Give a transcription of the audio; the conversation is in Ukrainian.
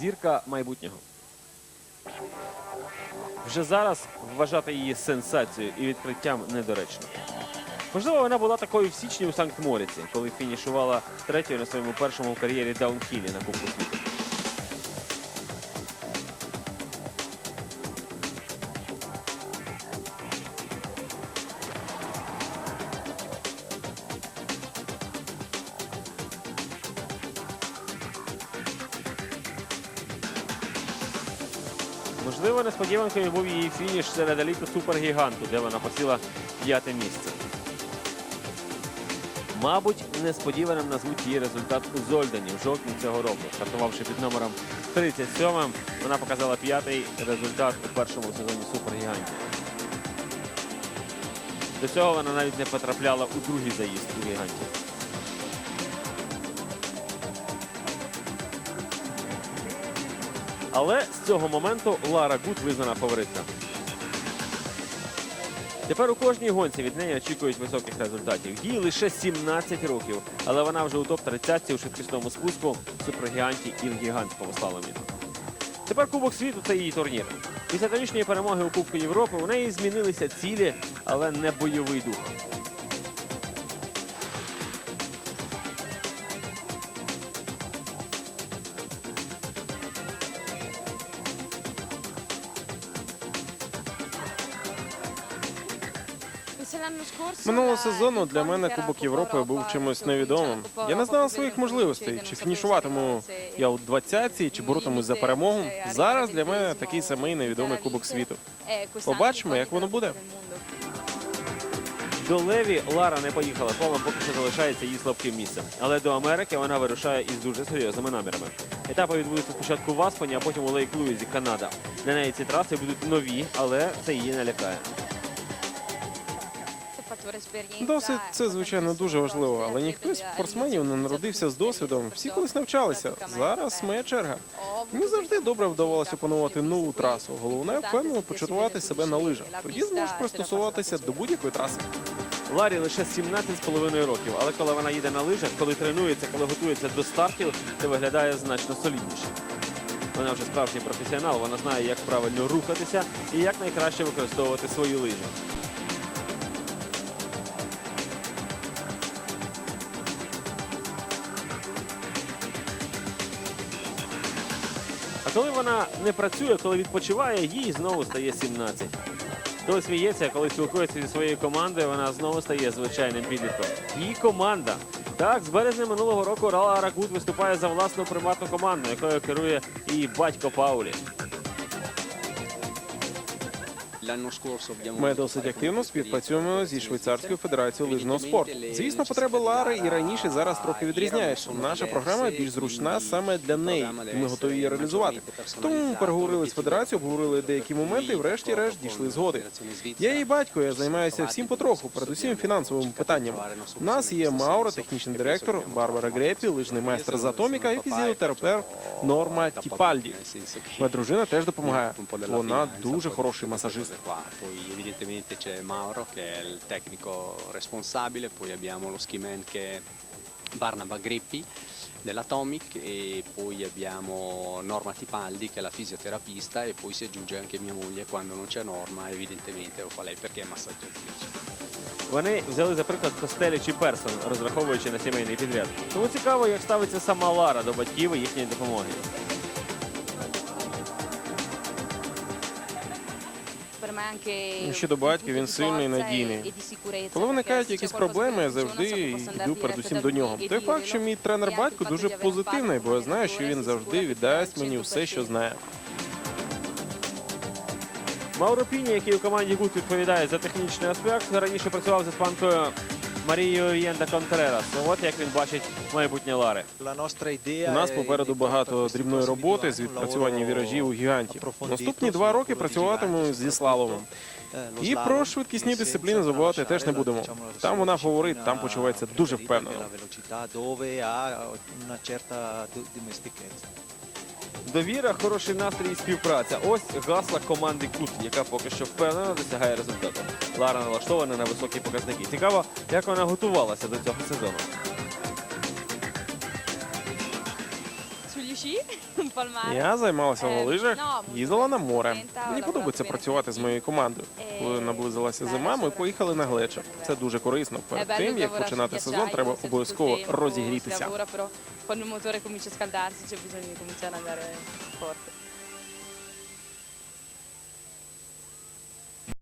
зірка майбутнього. Вже зараз вважати її сенсацією і відкриттям недоречно. Можливо, вона була такою в січні у Санкт-Моріці, коли фінішувала третьою на своєму першому в кар'єрі даунхілі на Кубку світу. Можливо, несподіванкою був її фініш серед еліту супергіганту, де вона посіла п'яте місце. Мабуть, несподіваним назвуть її результат у Зольдені в жовтні цього року. Стартувавши під номером 37, вона показала п'ятий результат у першому сезоні супергігантів. До цього вона навіть не потрапляла у другий заїзд у гігантів. Але з цього моменту Лара Гуд визнана фаворитка. Тепер у кожній гонці від неї очікують високих результатів. Їй лише 17 років, але вона вже у топ-30 у швидкісному спуску супергіганті Інгігант по слаломі. Тепер Кубок світу це її турнір. Після торішньої перемоги у Кубку Європи у неї змінилися цілі, але не бойовий дух. Минулого сезону для мене Кубок Європи був чимось невідомим. Я не знав своїх можливостей, чи фінішуватиму я у 20-ці, чи боротимусь за перемогу. Зараз для мене такий самий невідомий Кубок світу. Побачимо, як воно буде. До Леві Лара не поїхала. Полем поки що залишається її слабким місцем. Але до Америки вона вирушає із дуже серйозними намірами. Етапи відбудуться спочатку в Аспені, а потім у Лейк-Луїзі, Канада. Для неї ці траси будуть нові, але це її не лякає. Досвід це звичайно дуже важливо, але ніхто з спортсменів не народився з досвідом. Всі колись навчалися. Зараз моя черга. Мені завжди добре вдавалося опанувати нову трасу. Головне впевнено почувати себе на лижах. Тоді зможеш пристосуватися до будь-якої траси. Ларі лише 17,5 років, але коли вона їде на лижах, коли тренується, коли готується до стартів, то виглядає значно солідніше. Вона вже справжній професіонал, вона знає, як правильно рухатися і як найкраще використовувати свої лижі. А коли вона не працює, коли відпочиває, їй знову стає 17. Коли сміється, коли спілкується зі своєю командою, вона знову стає звичайним підлітком. Її команда. Так, з березня минулого року Рала Рагут виступає за власну приватну команду, якою керує її батько Паулі. Ми досить активно співпрацюємо зі швейцарською федерацією лижного спорту. Звісно, потреби Лари і раніше зараз трохи відрізняються. Наша програма більш зручна саме для неї. і Ми готові її реалізувати. Тому переговорили з федерацією, обговорили деякі моменти, і врешті-решт дійшли згоди. Я її батько, я займаюся всім потроху, передусім фінансовими питаннями. У нас є Маура, технічний директор, Барбара Грепі, лижний майстер з Атоміка і фізіотерапевт Норма Тіпальді. Моя дружина теж допомагає. Вона дуже хороший масажист. qua. Poi evidentemente c'è Mauro che è il tecnico responsabile, poi abbiamo lo skiman che è Barnaba Greppi dell'Atomic e poi abbiamo Norma Tipaldi che è la fisioterapista e poi si aggiunge anche mia moglie quando non c'è Norma evidentemente lo fa lei perché è massaggiatrice. Вони взяли за приклад Костелі чи Персон, розраховуючи на сімейний підряд. Тому цікаво, як ставиться сама Лара до батьків і їхньої допомоги. Щодо батька, він сильний і надійний. Коли виникають якісь проблеми, я завжди йду передусім до нього. Той факт, що мій тренер батько дуже позитивний, бо я знаю, що він завжди віддасть мені все, що знає. Мауро Піні, який у команді Гуд відповідає за технічний аспект, раніше працював з іспанкою Марією Єнда Контрерас. От як він бачить майбутнє Лари. У нас попереду багато дрібної роботи з відпрацювання віражів у гігантів. Наступні два роки працюватиму зі слаломом. І про швидкісні дисципліни забувати теж не будемо. Там вона фаворит, там почувається дуже впевнено. Довіра, хороший настрій і співпраця. Ось гасла команди Кут, яка поки що впевнено досягає результату. Лара налаштована на високі показники. Цікаво, як вона готувалася до цього сезону. Я займалася на Е, лижах, їздила на море. Мені подобається працювати з моєю командою. Е, Коли наблизилася зима, ми поїхали на глечер. Це дуже корисно. Перед тим як починати сезон, треба обов'язково розігрітися. Quando il motore comincia a scaldarsi c'è bisogno di cominciare ad andare forte.